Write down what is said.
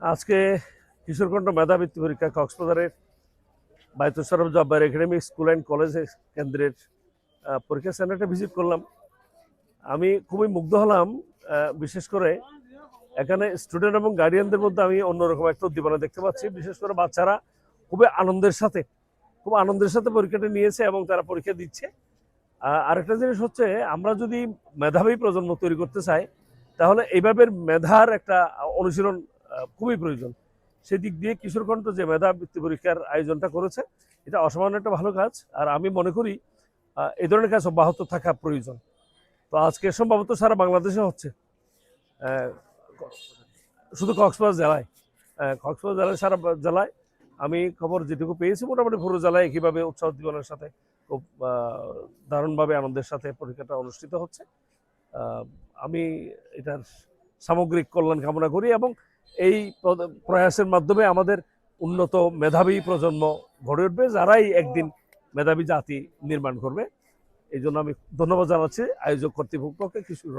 আজকে কিশোরকণ্ঠ মেধাবৃত্তি পরীক্ষা কক্সবাজারের Baitussharaf Jabbar academy school and college কেন্দ্রের পরীক্ষা সেন্টারটা ভিজিট করলাম। আমি খুবই মুগ্ধ হলাম বিশেষ করে এখানে স্টুডেন্ট এবং গার্ডিয়ানদের মধ্যে আমি অন্যরকম একটা উদ্দীপনা দেখতে পাচ্ছি। বিশেষ করে বাচ্চারা খুবই আনন্দের সাথে, খুব আনন্দের সাথে পরীক্ষাটা নিয়েছে এবং তারা পরীক্ষা দিচ্ছে। আরেকটা জিনিস হচ্ছে, আমরা যদি মেধাবী প্রজন্ম তৈরি করতে চাই, তাহলে এইভাবে মেধার একটা অনুশীলন খুবই প্রয়োজন। সেদিক দিয়ে কিশোরকণ্ঠ যে মেধা বৃত্তি পরীক্ষার আয়োজনটা করেছে, এটা অসামান্য একটা ভালো কাজ। আর আমি মনে করি এই ধরনের কাজ অব্যাহত থাকা প্রয়োজন। তো আজকে সম্ভবত সারা বাংলাদেশে হচ্ছে। শুধু কক্সবাজার জেলায় কক্সবাজার জেলায় সারা জেলায় আমি খবর যেটুকু পেয়েছি, মোটামুটি পুরো জেলায় একইভাবে উৎসাহ জীবনের সাথে, খুব দারুণভাবে আনন্দের সাথে পরীক্ষাটা অনুষ্ঠিত হচ্ছে। আমি এটার সামগ্রিক কল্যাণ কামনা করি এবং এই প্রয়াসের মাধ্যমে আমাদের উন্নত মেধাবী প্রজন্ম গড়ে উঠবে, যারাই একদিন মেধাবী জাতি নির্মাণ করবে। এই জন্য আমি ধন্যবাদ জানাচ্ছি আয়োজক কর্তৃপক্ষকে কিশোর